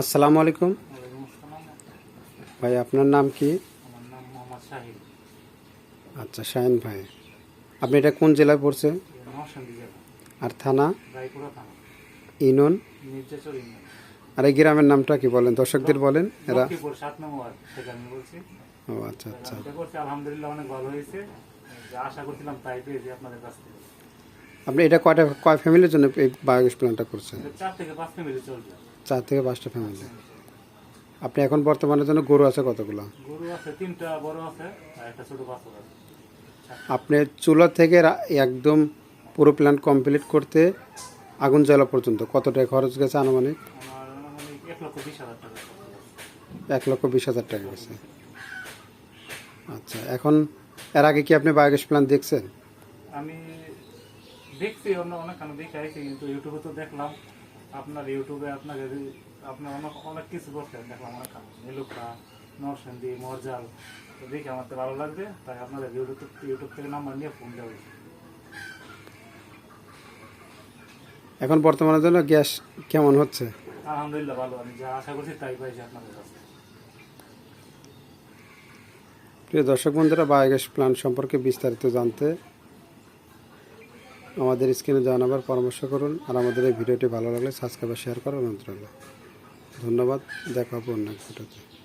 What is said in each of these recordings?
আসসালামু আলাইকুম। ভাই, আপনার নাম কি? আচ্ছা শাহিন ভাই। আপনি এটা কোন জেলায় পড়ছে আর থানা? ইনন আর এই গ্রামের নামটা কি বলেন? দর্শকদের বলেন, এরা ও আচ্ছা আচ্ছা। আপনি এটা কয়টা কয় ফ্যামিলির জন্য এই বায়োগ্যাস প্ল্যান্টটা করছেন? চার থেকে পাঁচ ফ্যামিলি চলবে চার থেকে পাঁচটা ফ্যামিলি আপনি এখন বর্তমানে জন্য গরু আছে কতগুলো? গরু আছে তিনটা বড় আছে আর একটা ছোট বাচ্চা আছে। আপনি চুলা থেকে একদম পুরো প্ল্যান্ট কমপ্লিট করতে আগুন জ্বালা পর্যন্ত কত টাকা খরচ গেছে আনুমানিক? মানে এক লক্ষ বিশ হাজার টাকা গেছে। আচ্ছা এখন এর আগে কি আপনি বায়োগ্যাস প্ল্যান্ট দেখছেন? আমি দেখছি অন্য অনেক আমি দেখে আইছি কিন্তু ইউটিউবে তো দেখলাম। আপনার ইউটিউবে আপনাকে যে- আপনার অনেক অনেক কিছু করছেন দেখলাম অনেক নীলুকা নরসিংদী মরজাল দেখে আমার তো ভালো লাগবে তাই আপনাদের ইউটিউব ইউটিউব থেকে নাম্বার নিয়ে ফোন দেওয়া। এখন বর্তমানের জন্য গ্যাস কেমন হচ্ছে? আলহামদুলিল্লাহ ভালো আমি যা আশা করছি তাই পাইছি আপনাদের কাছে। প্রিয় দর্শক বন্ধুরা বায়োগ্যাস প্ল্যান্ট সম্পর্কে বিস্তারিত জানতে আমাদের স্ক্রিনে জানাবার পরামর্শ করুন আর আমাদের এই ভিডিওটি ভালো লাগলে সাবস্ক্রাইব শেয়ার করুন অনুরোধ ধন্যবাদ, দেখা হবে অন্য ভিডিওতে।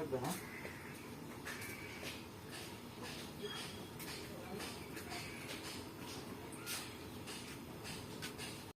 থাকবে হ্যাঁ